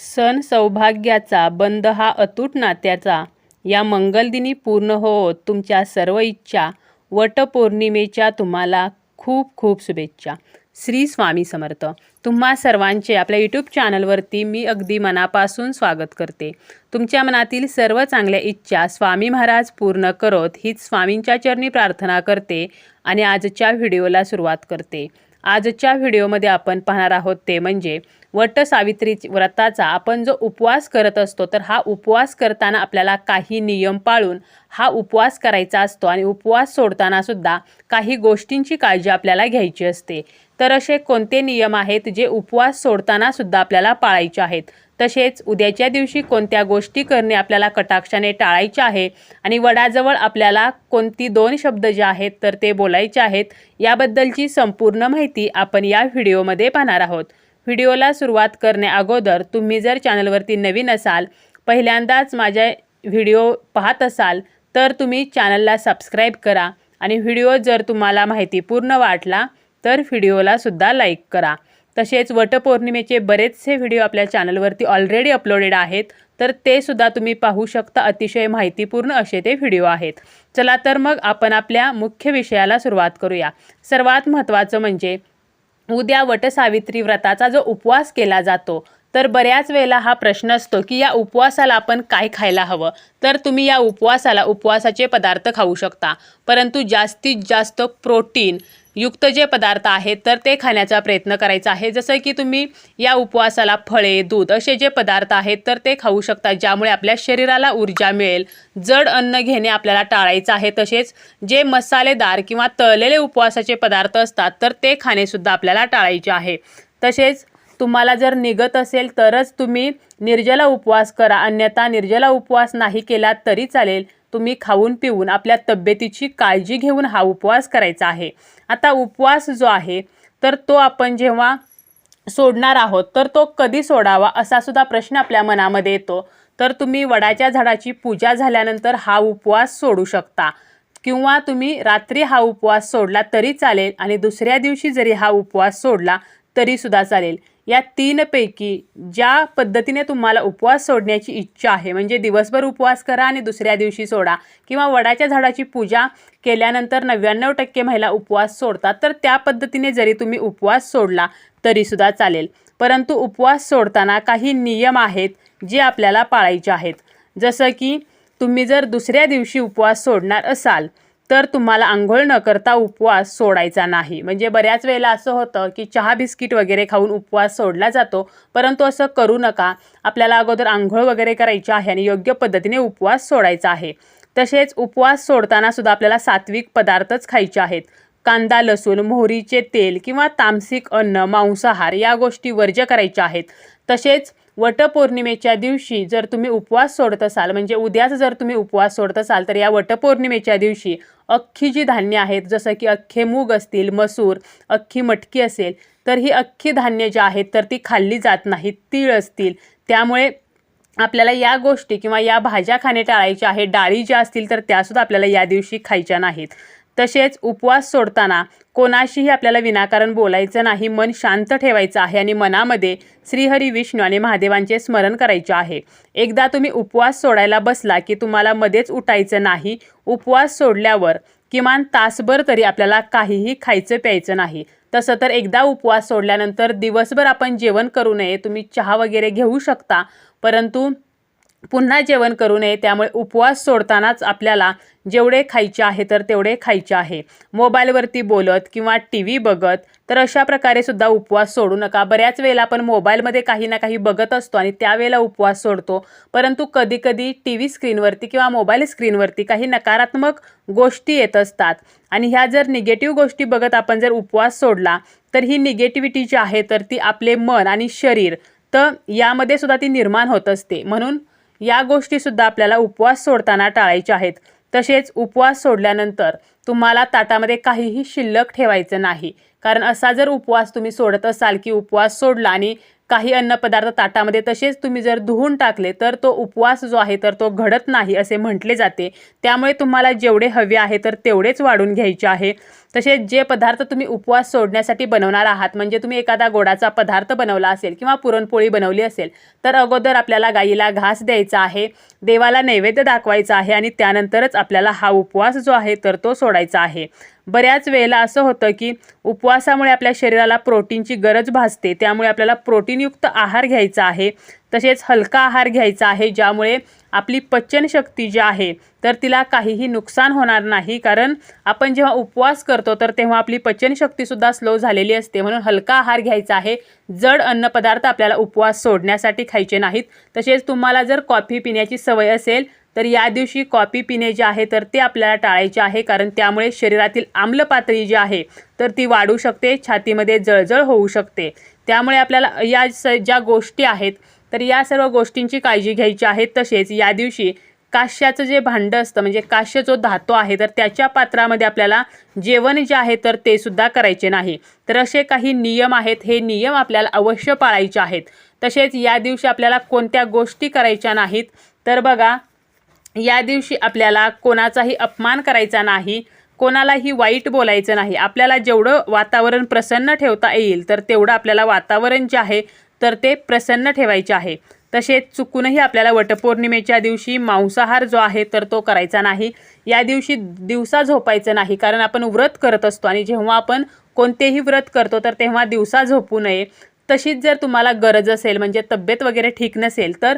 सण सौभाग्याचा बंध हा अतूट नात्याचा. या मंगलदिनी पूर्ण हो तुमच्या सर्व इच्छा. वटपौर्णिमेच्या तुम्हाला खूप खूप शुभेच्छा. श्री स्वामी समर्थ. तुम्हा सर्वांचे आपल्या यूट्यूब चॅनलवरती मी अगदी मनापासून स्वागत करते. तुमच्या मनातील सर्व चांगल्या इच्छा स्वामी महाराज पूर्ण करोत हीच स्वामींच्या चरणी प्रार्थना करते आणि आजच्या व्हिडिओला सुरुवात करते. आजच्या व्हिडिओमध्ये आपण पाहणार आहोत ते म्हणजे वट सावित्री व्रताचा आपण जो उपवास करत असतो तर हा उपवास करताना आपल्याला काही नियम पाळून हा उपवास करायचा असतो आणि उपवास सोडताना सुद्धा काही गोष्टींची काळजी आपल्याला घ्यायची असते. तर असे कोणते नियम आहेत जे उपवास सोडताना सुद्धा आपल्याला पाळायचे आहेत? तसेच उद्याच्या दिवशी कोणत्या गोष्टी करणे आपल्याला कटाक्षाने टाळायचे आहे आणि वडाजवळ आपल्याला कोणती दोन शब्द जे आहेत तर ते बोलायचे आहेत याबद्दलची संपूर्ण माहिती आपण या व्हिडिओमध्ये पाहणार आहोत. व्हिडिओला सुरुवात करण्या अगोदर तुम्ही जर चॅनलवरती नवीन असाल पहिल्यांदाच माझ्या व्हिडिओ पाहत असाल तर तुम्ही चॅनलला सबस्क्राईब करा आणि व्हिडिओ जर तुम्हाला माहिती पूर्ण वाटला तर व्हिडिओला सुद्धा लाईक करा. तसेच वटपौर्णिमेचे बरेचसे व्हिडिओ आपल्या चॅनलवरती ऑलरेडी अपलोडेड आहेत तर ते सुद्धा तुम्ही पाहू शकता. अतिशय माहितीपूर्ण असे ते व्हिडिओ आहेत. चला तर मग आपण आपल्या मुख्य विषयाला सुरुवात करूया. सर्वात महत्त्वाचं म्हणजे उद्या वटसावित्री व्रताचा जो उपवास केला जातो तर बऱ्याच वेळेला हा प्रश्न असतो की या उपवासाला आपण काय खायला हवं? तर तुम्ही या उपवासाला उपवासाचे पदार्थ खाऊ शकता. परंतु जास्तीत जास्त प्रोटीन युक्त जे पदार्थ आहेत तर ते खाण्याचा प्रयत्न करायचा आहे. जसं की तुम्ही या उपवासाला फळे दूध असे जे पदार्थ आहेत तर ते खाऊ शकता ज्यामुळे आपल्या शरीराला ऊर्जा मिळेल. जड अन्न घेणे आपल्याला टाळायचं आहे. तसेच जे मसालेदार किंवा तळलेले उपवासाचे पदार्थ असतात तर ते खाणेसुद्धा आपल्याला टाळायचे आहे. तसेच तुम्हाला जर निघत असेल तरच तुम्ही निर्जला उपवास करा. अन्यथा निर्जला उपवास नाही केला तरी चालेल. तुम्ही खाऊन पिऊन आपल्या तब्येतीची काळजी घेऊन हा उपवास करायचा आहे. आता उपवास जो आहे तर तो आपण जेव्हा सोडणार आहोत तर तो कधी सोडावा असा सुद्धा प्रश्न आपल्या मनामध्ये येतो. तर तुम्ही वडाच्या झाडाची पूजा झाल्यानंतर हा उपवास सोडू शकता. किंवा तुम्ही रात्री हा उपवास सोडला तरी चालेल आणि दुसऱ्या दिवशी जरी हा उपवास सोडला तरीसुद्धा चालेल. या तीनपैकी ज्या पद्धतीने तुम्हाला उपवास सोडण्याची इच्छा आहे म्हणजे दिवसभर उपवास करा आणि दुसऱ्या दिवशी सोडा किंवा वडाच्या झाडाची पूजा केल्यानंतर नव्याण्णव टक्के महिला उपवास सोडतात तर त्या पद्धतीने जरी तुम्ही उपवास सोडला तरीसुद्धा चालेल. परंतु उपवास सोडताना काही नियम आहेत जे आपल्याला पाळायचे आहेत. जसं की तुम्ही जर दुसऱ्या दिवशी उपवास सोडणार असाल तर तुम्हाला आंघोळ न करता उपवास सोडायचा नाही. म्हणजे बऱ्याच वेळेला असं होतं की चहा बिस्किट वगैरे खाऊन उपवास सोडला जातो. परंतु असं करू नका. आपल्याला अगोदर आंघोळ वगैरे करायची आहे आणि योग्य पद्धतीने उपवास सोडायचा आहे. तसेच उपवास सोडताना सुद्धा आपल्याला सात्विक पदार्थच खायचे आहेत. कांदा लसूण मोहरीचे तेल किंवा तामसिक अन्न मांसाहार या गोष्टी वर्ज्य करायच्या आहेत. तसेच वटपौर्णिमेच्या दिवशी जर तुम्ही उपवास सोडत असाल म्हणजे उद्याच जर तुम्ही उपवास सोडत असाल तर या वटपौर्णिमेच्या दिवशी अख्खी जी धान्य आहेत जसं की अख्खे मूग असतील मसूर अख्खी मटकी असेल तर ही अख्खी धान्य जी आहेत तर ती खाल्ली जात नाहीत तीळ असतील. त्यामुळे आपल्याला या गोष्टी किंवा या भाज्या खाणे टाळायच्या आहेत डाळी ज्या असतील तर त्यासुद्धा आपल्याला या दिवशी खायच्या नाहीत. तसेच उपवास सोडताना कोणाशीही आपल्याला विनाकारण बोलायचं नाही मन शांत ठेवायचं आहे आणि मनामध्ये श्रीहरी विष्णू आणि महादेवांचे स्मरण करायचे आहे. एकदा तुम्ही उपवास सोडायला बसला की तुम्हाला मध्येच उठायचं नाही उपवास सोडल्यावर किमान तासभर तरी आपल्याला काहीही खायचं प्यायचं नाही. तसं तर एकदा उपवास सोडल्यानंतर दिवसभर आपण जेवण करू नये तुम्ही चहा वगैरे घेऊ शकता परंतु पुन्हा जेवण करू नये त्यामुळे उपवास सोडतानाच आपल्याला जेवढे खायचे आहे तर तेवढे खायचे आहे. मोबाईलवरती बोलत किंवा टी व्ही बघत तर अशा प्रकारे सुद्धा उपवास सोडू नका. बऱ्याच वेळेला आपण मोबाईलमध्ये काही ना काही बघत असतो आणि त्यावेळेला उपवास सोडतो. परंतु कधीकधी टी व्ही स्क्रीनवरती किंवा मोबाईल स्क्रीनवरती काही नकारात्मक गोष्टी येत असतात. आणि ह्या जर निगेटिव्ह गोष्टी बघत आपण जर उपवास सोडला तर ही निगेटिव्हिटी जी आहे तर ती आपले मन आणि शरीर तर यामध्ये सुद्धा ती निर्माण होत असते. म्हणून या गोष्टीसुद्धा आपल्याला उपवास सोडताना टाळायच्या आहेत. तसेच उपवास सोडल्यानंतर तुम्हाला ताटामध्ये काहीही शिल्लक ठेवायचं नाही. कारण असा जर उपवास तुम्ही सोडत असाल की उपवास सोडला आणि काही अन्नपदार्थ ताटामध्ये तसेच तुम्ही जर धुवून टाकले तर तो उपवास जो आहे तर तो घडत नाही असे म्हटले जाते. त्यामुळे तुम्हाला जेवढे हवे आहे तर तेवढेच वाढून घ्यायचे आहे. तसेच जे पदार्थ तुम्ही उपवास सोडण्यासाठी बनवणार आहात म्हणजे तुम्ही एखादा गोडाचा पदार्थ बनवला असेल किंवा पुरणपोळी बनवली असेल तर अगोदर आपल्याला गाईला घास द्यायचा आहे देवाला नैवेद्य दाखवायचा आहे आणि त्यानंतरच आपल्याला हा उपवास जो आहे तर तो सोडायचा आहे. बऱ्याच वेळेला असं होतं की उपवासामुळे आपल्या शरीराला प्रोटीनची गरज भासते त्यामुळे आपल्याला प्रोटीनयुक्त आहार घ्यायचा आहे. तसेच हलका आहार घ्यायचा आहे ज्यामुळे आपली पचनशक्ती जी आहे तर तिला काहीही नुकसान होणार नाही. कारण आपण जेव्हा उपवास करतो तर तेव्हा आपली पचनशक्तीसुद्धा स्लो झालेली असते. म्हणून हलका आहार घ्यायचा आहे. जड अन्नपदार्थ आपल्याला उपवास सोडण्यासाठी खायचे नाहीत. तसेच तुम्हाला जर कॉफी पिण्याची सवय असेल तर या दिवशी कॉफी पिणे जे आहे तर ते आपल्याला टाळायचे आहे. कारण त्यामुळे शरीरातील आम्ल पातळी जी आहे तर ती वाढू शकते छातीमध्ये जळजळ होऊ शकते. त्यामुळे आपल्याला या स ज्या गोष्टी आहेत तर या सर्व गोष्टींची काळजी घ्यायची आहे तसेच या दिवशी काश्याचं जे भांडं असतं म्हणजे काश्य जो धातो आहे तर त्याच्या पात्रामध्ये आपल्याला जेवण जे आहे तर ते सुद्धा करायचे नाही. तर असे काही नियम आहेत हे नियम आपल्याला अवश्य पाळायचे आहेत. तसेच या दिवशी आपल्याला कोणत्या गोष्टी करायच्या नाहीत तर बघा या दिवशी आपल्याला कोणाचाही अपमान करायचा नाही कोणालाही वाईट बोलायचं नाही. आपल्याला जेवढं वातावरण प्रसन्न ठेवता येईल तर तेवढं आपल्याला वातावरण जे आहे तर ते प्रसन्न ठेवायचे आहे. तसेच चुकूनही आपल्याला वटपौर्णिमेच्या दिवशी मांसाहार जो आहे तर तो करायचा नाही. या दिवशी दिवसा झोपायचं नाही कारण आपण व्रत करत असतो आणि जेव्हा आपण कोणतेही व्रत करतो तर तेव्हा दिवसा झोपू नये. तशीच जर तुम्हाला गरज असेल म्हणजे तब्येत वगैरे ठीक नसेल तर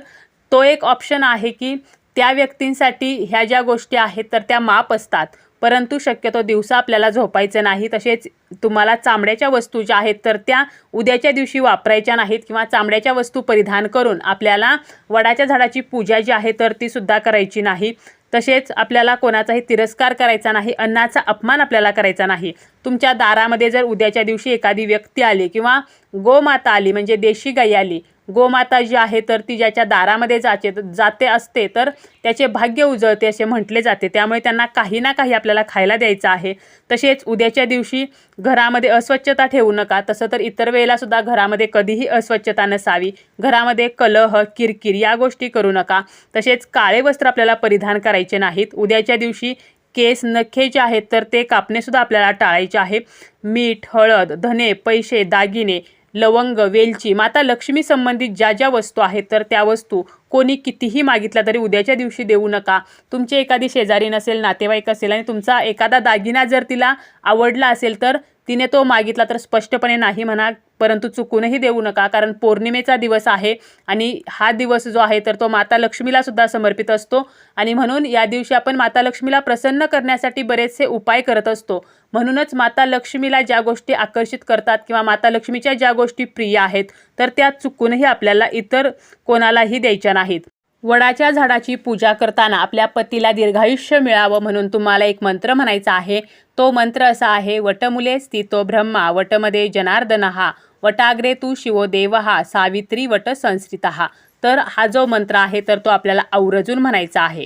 तो एक ऑप्शन आहे की त्या व्यक्तींसाठी ह्या ज्या गोष्टी आहेत तर त्या माप असतात. परंतु शक्यतो दिवसा आपल्याला झोपायचं नाही. तसेच तुम्हाला चामड्याच्या वस्तू ज्या आहेत तर त्या उद्याच्या दिवशी वापरायच्या नाहीत किंवा चामड्याच्या वस्तू परिधान करून आपल्याला वडाच्या झाडाची पूजा जी आहे तर ती सुद्धा करायची नाही. तसेच आपल्याला कोणाचाही तिरस्कार करायचा नाही अन्नाचा अपमान आपल्याला करायचा नाही. तुमच्या दारामध्ये जर उद्याच्या दिवशी एखादी व्यक्ती आली किंवा गोमाता आली म्हणजे देशी गाई आली गोमाता जी आहे तर ती ज्याच्या दारामध्ये जाते जाते असते तर त्याचे भाग्य उजळते असे म्हटले जाते. त्यामुळे त्यांना काही ना काही आपल्याला खायला द्यायचं आहे. तसेच उद्याच्या दिवशी घरामध्ये अस्वच्छता ठेवू नका. तसं तर इतर वेळेलासुद्धा घरामध्ये कधीही अस्वच्छता नसावी. घरामध्ये कलह किरकिर या गोष्टी करू नका. तसेच काळे वस्त्र आपल्याला परिधान करायचे नाहीत. उद्याच्या दिवशी केस नखे जे आहेत तर ते कापणेसुद्धा आपल्याला टाळायचे आहे. मीठ हळद धने पैसे दागिने लवंग वेलची माता लक्ष्मी संबंधित ज्या ज्या वस्तू आहेत तर त्या वस्तू कोणी कितीही मागितल्या तरी उद्याच्या दिवशी देऊ नका. तुमची एखादी शेजारी नसेल नातेवाईक असेल आणि तुमचा एखादा दागिना जर तिला आवडला असेल तर तिने तो मागितला तर स्पष्टपणे नाही म्हणा परंतु चुकूनही देऊ नका कारण पौर्णिमेचा दिवस आहे आणि हा दिवस जो आहे तर तो माता लक्ष्मीला सुद्धा समर्पित असतो. आणि म्हणून या दिवशी आपण माता लक्ष्मीला प्रसन्न करण्यासाठी बरेचसे उपाय करत असतो. म्हणूनच माता लक्ष्मीला ज्या गोष्टी आकर्षित करतात किंवा माता लक्ष्मीच्या ज्या गोष्टी प्रिय आहेत तर त्या चुकूनही आपल्याला इतर कोणालाही द्यायच्या नाहीत. वडाच्या झाडाची पूजा करताना आपल्या पतीला दीर्घायुष्य मिळावं म्हणून तुम्हाला एक मंत्र म्हणायचा आहे. तो मंत्र असा आहे वटमुले स्थितो ब्रह्मा वटमध्ये जनार्दनहा वटाग्रे तू शिवो देवहा सावित्री वट संस्थितहा तर हा जो मंत्र आहे तर तो आपल्याला आवर्जून म्हणायचा आहे.